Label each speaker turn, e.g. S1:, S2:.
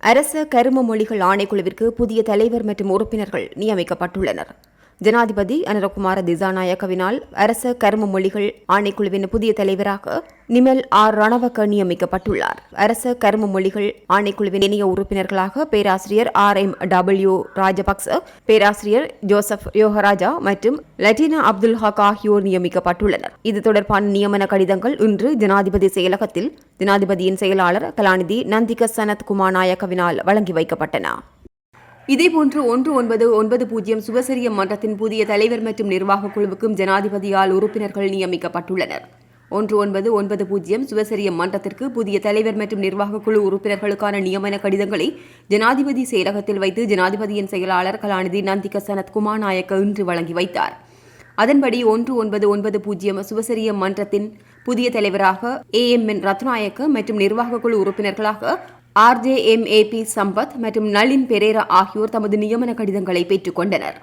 S1: அரச கரும மொழிகள் ஆணைக்குழுவிற்கு புதிய தலைவர் மற்றும் உறுப்பினர்கள் நியமிக்கப்பட்டுள்ளனர். ஜனாதிபதி அனுரகுமார திசாநாயக்கவினால் அரச கரும மொழிகள் ஆணைக்குழுவின் புதிய தலைவராக நிமல் ஆர் ரணவக்க நியமிக்கப்பட்டுள்ளார். அரச கரும மொழிகள் ஆணைக்குழுவின் இணைய உறுப்பினர்களாக பேராசிரியர் ஆர் எம் டபிள்யூ ராஜபக்ச பேராசிரியர் ஜோசப் யோகராஜா மற்றும் லட்டினா அப்துல் ஹக் ஆகியோர் நியமிக்கப்பட்டுள்ளனர். இது தொடர்பான நியமன கடிதங்கள் இன்று ஜனாதிபதி செயலகத்தில் ஜனாதிபதியின் செயலாளர் கலாநிதி நந்திக சனத் குமார் நாயக்கவினால் வழங்கி வைக்கப்பட்டன. இதேபோன்று ஒன்று ஒன்பது ஒன்பது பூஜ்ஜியம் சுபசரிய மன்றத்தின் புதிய தலைவர் மற்றும் நிர்வாகக் குழுவுக்கும் ஜனாதிபதியால் உறுப்பினர்கள் நியமிக்கப்பட்டுள்ளனர். ஒன்று ஒன்பது ஒன்பது பூஜ்ஜியம் சுபசரிய மன்றத்திற்கு புதிய தலைவர் மற்றும் நிர்வாகக் குழு உறுப்பினர்களுக்கான நியமன கடிதங்களை ஜனாதிபதி செயலகத்தில் வைத்து ஜனாதிபதியின் செயலாளர் கலாநிதி நந்திக சனத் குமார் நாயக்க இன்று வழங்கி வைத்தார். அதன்படி ஒன்று ஒன்பது ஒன்பது பூஜ்ஜியம் சுபசரிய மன்றத்தின் புதிய தலைவராக ஏ எம் என் ரத்நாயக்க மற்றும் நிர்வாகக் குழு உறுப்பினர்களாக ஆர்ஜேஎம்ஏபி சம்பத் மற்றும் நளின் பெரேரா ஆகியோர் தமது நியமன கடிதங்களை பெற்றுக் கொண்டனர்.